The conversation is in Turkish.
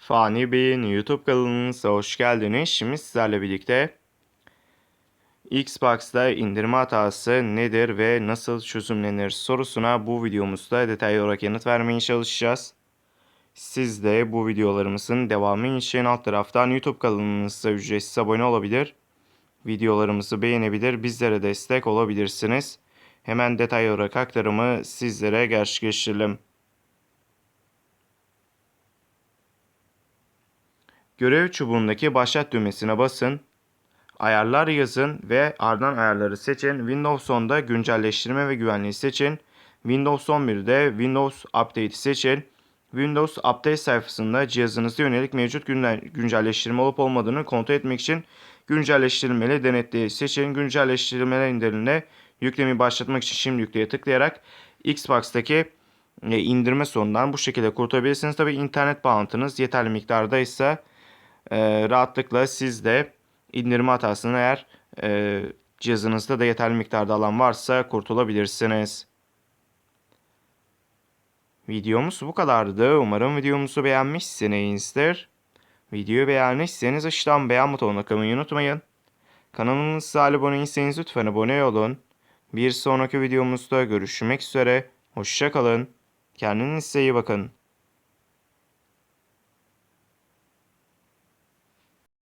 Fani Bey'in YouTube kanalınıza hoş geldiniz. Şimdi sizlerle birlikte Xbox'ta indirme hatası nedir ve nasıl çözümlenir sorusuna bu videomuzda detaylı olarak yanıt vermeye çalışacağız. Siz de bu videolarımızın devamı için alt taraftan YouTube kanalımıza ücretsiz abone olabilir. Videolarımızı beğenebilir, bizlere destek olabilirsiniz. Hemen detaylı olarak aktarımı sizlere gerçekleştirelim. Görev çubuğundaki başlat düğmesine basın. Ayarlar yazın ve ardından ayarları seçin. Windows 10'da güncelleştirme ve güvenliği seçin. Windows 11'de Windows Update'i seçin. Windows Update sayfasında cihazınıza yönelik mevcut güncelleştirme olup olmadığını kontrol etmek için güncelleştirmeli denetleyi seçin. Güncelleştirmeler indirimine yüklemeyi başlatmak için şimdi yükleye tıklayarak Xbox'taki e, indirme sorunundan bu şekilde kurtulabilirsiniz. Tabi internet bağlantınız yeterli miktarda ise e, rahatlıkla siz de indirme hatasını eğer e, cihazınızda da yeterli miktarda alan varsa kurtulabilirsiniz. Videomuz bu kadardı. Umarım videomuzu beğenmişsinizdir. Videoyu beğenmişseniz aşağıdan beğen butonuna kılmayı unutmayın. Kanalımıza abone değilseniz lütfen abone olun. Bir sonraki videomuzda görüşmek üzere. Hoşçakalın. Kendinize iyi bakın.